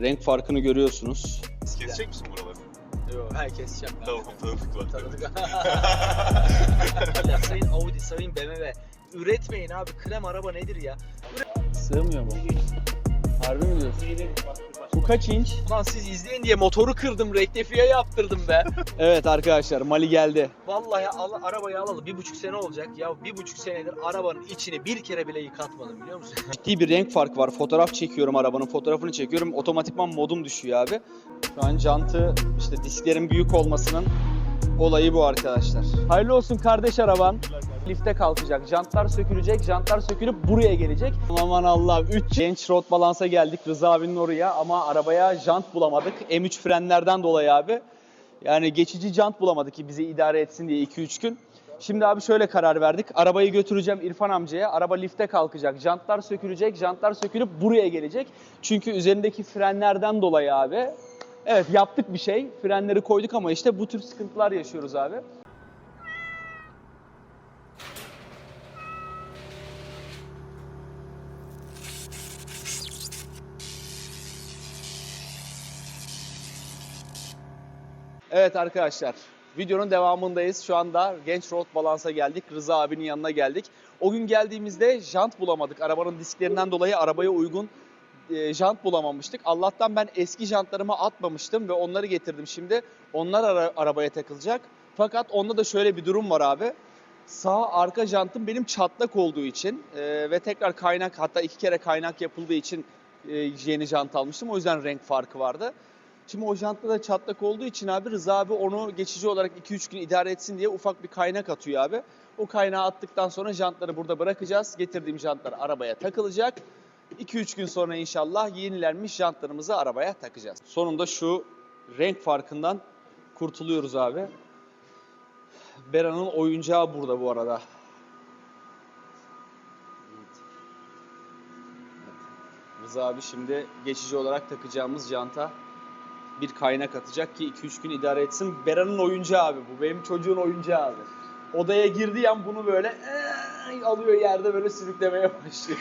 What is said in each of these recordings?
Renk farkını görüyorsunuz. Kesecek misin buraları? Yok herkes keseceğim. Tamam tanıdık var. Tanıdık. ya sayın Audi, sayın BMW. Üretmeyin abi. Krem araba nedir ya? Sığmıyor mu? Harbi mi diyorsun? Bu kaç inç? Ulan siz izleyin diye motoru kırdım, rektifiye yaptırdım be. Evet arkadaşlar Mali geldi. Vallahi al, arabayı alalı bir buçuk sene olacak. Ya bir buçuk senedir arabanın içini bir kere bile yıkatmadım biliyor musun? Ciddi bir renk farkı var. Fotoğraf çekiyorum arabanın fotoğrafını çekiyorum. Otomatikman modum düşüyor abi. Şu an jantı işte disklerin büyük olmasının olayı bu arkadaşlar. Hayırlı olsun kardeş araban. Lifte kalkacak. Jantlar sökülecek. Jantlar sökülüp buraya gelecek. Aman Allah'ım 3 genç road balansa geldik Rıza abinin oraya ama arabaya jant bulamadık. M3 frenlerden dolayı abi. Yani geçici jant bulamadık ki bizi idare etsin diye 2-3 gün. Şimdi abi şöyle karar verdik. Arabayı götüreceğim İrfan amcaya. Araba lifte kalkacak. Jantlar sökülecek. Jantlar sökülüp buraya gelecek. Çünkü üzerindeki frenlerden dolayı abi. Evet yaptık bir şey. Frenleri koyduk ama işte bu tür sıkıntılar yaşıyoruz abi. Evet arkadaşlar, videonun devamındayız. Şu anda Genç Road Balance'a geldik. Rıza abinin yanına geldik. O gün geldiğimizde jant bulamadık. Arabanın disklerinden dolayı arabaya uygun e, jant bulamamıştık. Allah'tan ben eski jantlarımı atmamıştım ve onları getirdim şimdi. Onlar ara- arabaya takılacak. Fakat onda da şöyle bir durum var abi. Sağ arka jantım benim çatlak olduğu için e, ve tekrar kaynak hatta iki kere kaynak yapıldığı için e, yeni jant almıştım. O yüzden renk farkı vardı. Şimdi o jantta da çatlak olduğu için abi Rıza abi onu geçici olarak 2-3 gün idare etsin diye ufak bir kaynak atıyor abi. O kaynağı attıktan sonra jantları burada bırakacağız. Getirdiğim jantlar arabaya takılacak. 2-3 gün sonra inşallah yenilenmiş jantlarımızı arabaya takacağız. Sonunda şu renk farkından kurtuluyoruz abi. Bera'nın oyuncağı burada bu arada. Rıza abi şimdi geçici olarak takacağımız janta bir kaynak atacak ki 2-3 gün idare etsin. Bera'nın oyuncağı abi bu. Benim çocuğun oyuncağı abi. Odaya girdiği an bunu böyle "Eee" alıyor yerde böyle sürüklemeye başlıyor.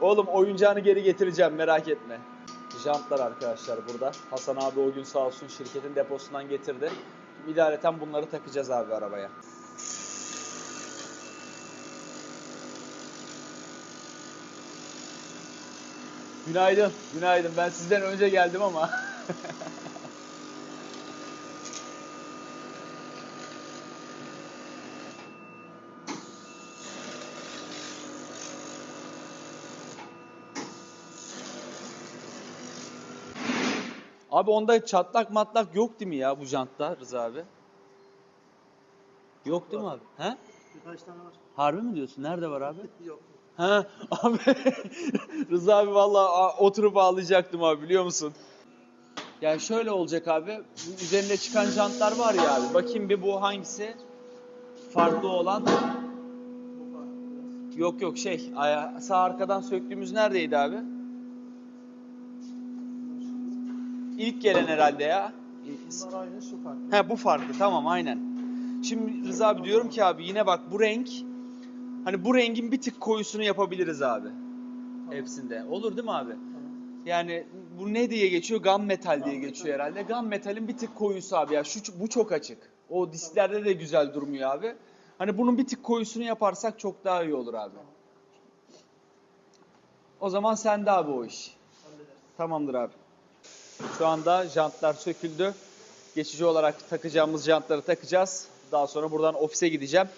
Oğlum oyuncağını geri getireceğim merak etme. Jantlar arkadaşlar burada. Hasan abi o gün sağ olsun şirketin deposundan getirdi. İdareten bunları takacağız abi arabaya. Günaydın, günaydın. Ben sizden önce geldim ama. Abi onda çatlak matlak yok değil mi ya bu jantta Rıza abi? Yok değil mi abi? He? Birkaç tane var. Harbi mi diyorsun? Nerede var abi? Yok. Ha abi Rıza abi vallahi oturup ağlayacaktım abi biliyor musun? Yani şöyle olacak abi. Bu üzerinde çıkan jantlar var ya abi. Bakayım bir bu hangisi? Farklı olan. Yok yok şey sağ arkadan söktüğümüz neredeydi abi? İlk gelen herhalde ya. Bunlar aynı şu farklı. He bu farklı tamam aynen. Şimdi Rıza abi diyorum ki abi yine bak bu renk hani bu rengin bir tık koyusunu yapabiliriz abi. Hepsinde. Olur değil mi abi? Tamam. Yani bu ne diye geçiyor? Gam metal diye geçiyor herhalde. Gam metalin bir tık koyusu abi ya. Şu bu çok açık. O disklerde de güzel durmuyor abi. Hani bunun bir tık koyusunu yaparsak çok daha iyi olur abi. O zaman sende abi o iş. Tamamdır abi. Şu anda jantlar söküldü. Geçici olarak takacağımız jantları takacağız. Daha sonra buradan ofise gideceğim.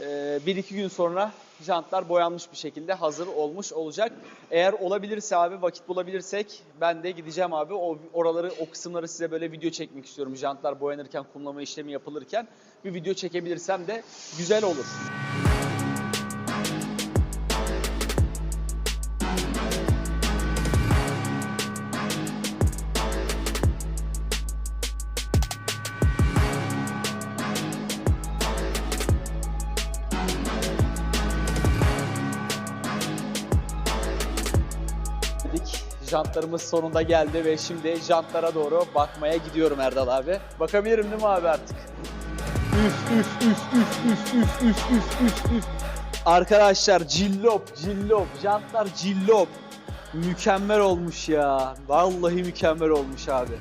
Ee, bir iki gün sonra jantlar boyanmış bir şekilde hazır olmuş olacak. Eğer olabilirse abi vakit bulabilirsek ben de gideceğim abi. O oraları o kısımları size böyle video çekmek istiyorum. Jantlar boyanırken kumlama işlemi yapılırken bir video çekebilirsem de güzel olur. Jantlarımız sonunda geldi ve şimdi jantlara doğru bakmaya gidiyorum Erdal abi. Bakabilirim değil mi abi artık? Arkadaşlar cillop cillop jantlar cillop. Mükemmel olmuş ya. Vallahi mükemmel olmuş abi.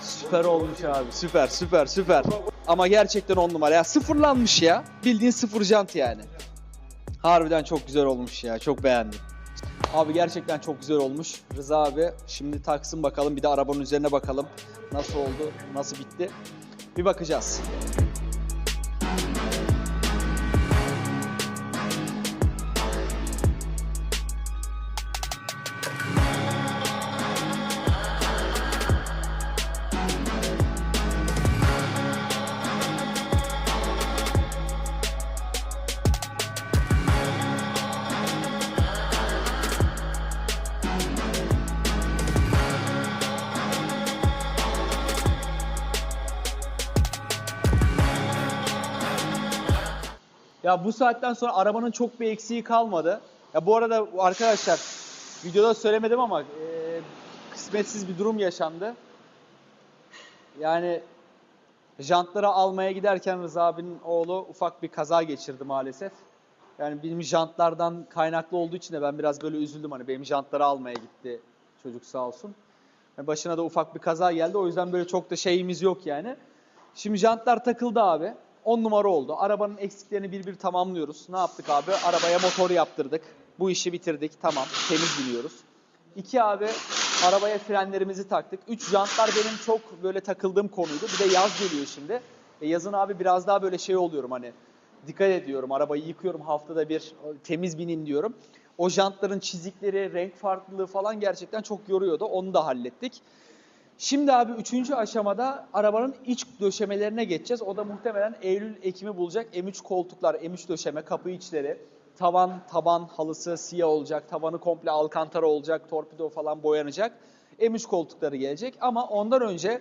Süper olmuş abi. Süper süper süper. Ama gerçekten on numara ya. Sıfırlanmış ya. Bildiğin sıfır jant yani. Harbiden çok güzel olmuş ya. Çok beğendim. Abi gerçekten çok güzel olmuş. Rıza abi şimdi taksın bakalım. Bir de arabanın üzerine bakalım. Nasıl oldu? Nasıl bitti? Bir bakacağız. Ya bu saatten sonra arabanın çok bir eksiği kalmadı. Ya bu arada arkadaşlar videoda söylemedim ama e, kısmetsiz bir durum yaşandı. Yani jantları almaya giderken Rıza abinin oğlu ufak bir kaza geçirdi maalesef. Yani benim jantlardan kaynaklı olduğu için de ben biraz böyle üzüldüm. Hani benim jantları almaya gitti çocuk sağ olsun. Yani başına da ufak bir kaza geldi. O yüzden böyle çok da şeyimiz yok yani. Şimdi jantlar takıldı abi. 10 numara oldu. Arabanın eksiklerini bir bir tamamlıyoruz. Ne yaptık abi? Arabaya motor yaptırdık. Bu işi bitirdik. Tamam. Temiz biniyoruz. İki abi arabaya frenlerimizi taktık. Üç jantlar benim çok böyle takıldığım konuydu. Bir de yaz geliyor şimdi. E yazın abi biraz daha böyle şey oluyorum hani dikkat ediyorum. Arabayı yıkıyorum haftada bir temiz binin diyorum. O jantların çizikleri, renk farklılığı falan gerçekten çok yoruyordu. Onu da hallettik. Şimdi abi üçüncü aşamada arabanın iç döşemelerine geçeceğiz. O da muhtemelen Eylül, Ekim'i bulacak. M3 koltuklar, M3 döşeme, kapı içleri, tavan, taban halısı siyah olacak, tavanı komple alkantara olacak, torpido falan boyanacak. M3 koltukları gelecek ama ondan önce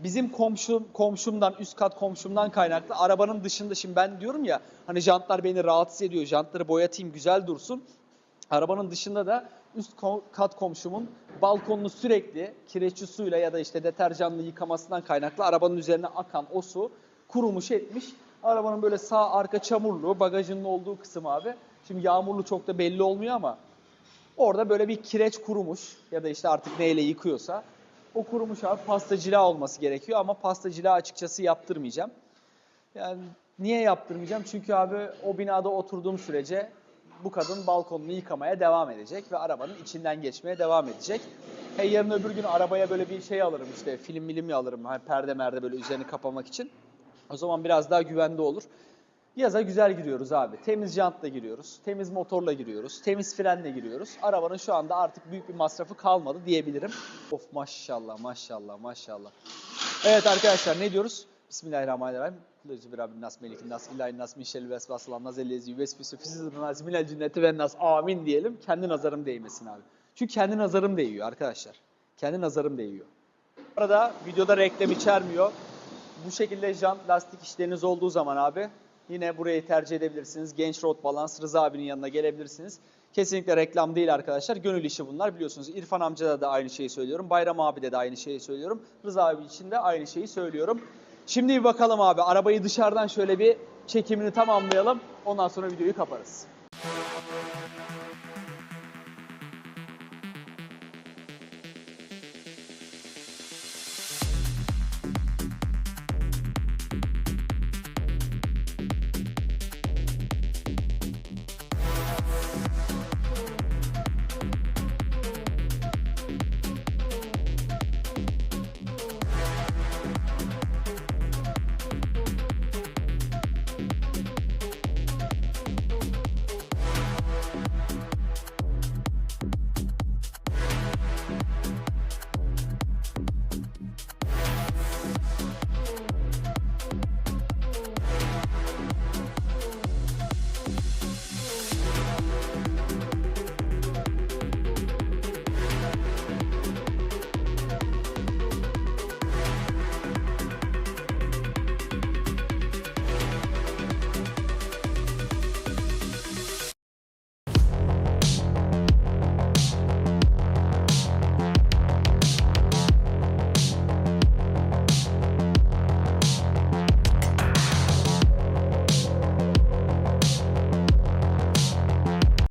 bizim komşum, komşumdan, üst kat komşumdan kaynaklı arabanın dışında şimdi ben diyorum ya hani jantlar beni rahatsız ediyor, jantları boyatayım güzel dursun. Arabanın dışında da üst kat komşumun balkonunu sürekli kireçli suyla ya da işte deterjanlı yıkamasından kaynaklı arabanın üzerine akan o su kurumuş etmiş. Arabanın böyle sağ arka çamurlu, bagajının olduğu kısım abi. Şimdi yağmurlu çok da belli olmuyor ama orada böyle bir kireç kurumuş ya da işte artık neyle yıkıyorsa o kurumuş abi pasta cila olması gerekiyor ama pasta cila açıkçası yaptırmayacağım. Yani niye yaptırmayacağım? Çünkü abi o binada oturduğum sürece bu kadın balkonunu yıkamaya devam edecek ve arabanın içinden geçmeye devam edecek. Hey yarın öbür gün arabaya böyle bir şey alırım işte film milim alırım hani perde merde böyle üzerini kapamak için. O zaman biraz daha güvende olur. Yaza güzel giriyoruz abi. Temiz jantla giriyoruz. Temiz motorla giriyoruz. Temiz frenle giriyoruz. Arabanın şu anda artık büyük bir masrafı kalmadı diyebilirim. Of maşallah maşallah maşallah. Evet arkadaşlar ne diyoruz? Bismillahirrahmanirrahim. Lüzü bir Rabbin nas melikin nas ilahin nas min şerri vesvasılan nas ellezi vesvisi fisidir nas cinneti ve nas amin diyelim. Kendi nazarım değmesin abi. Çünkü kendi nazarım değiyor arkadaşlar. Kendi nazarım değiyor. Bu arada videoda reklam içermiyor. Bu şekilde jant lastik işleriniz olduğu zaman abi yine burayı tercih edebilirsiniz. Genç Road Balans Rıza abinin yanına gelebilirsiniz. Kesinlikle reklam değil arkadaşlar. Gönül işi bunlar biliyorsunuz. İrfan amcada da aynı şeyi söylüyorum. Bayram abi de de aynı şeyi söylüyorum. Rıza abi için de aynı şeyi söylüyorum. Şimdi bir bakalım abi. Arabayı dışarıdan şöyle bir çekimini tamamlayalım. Ondan sonra videoyu kaparız.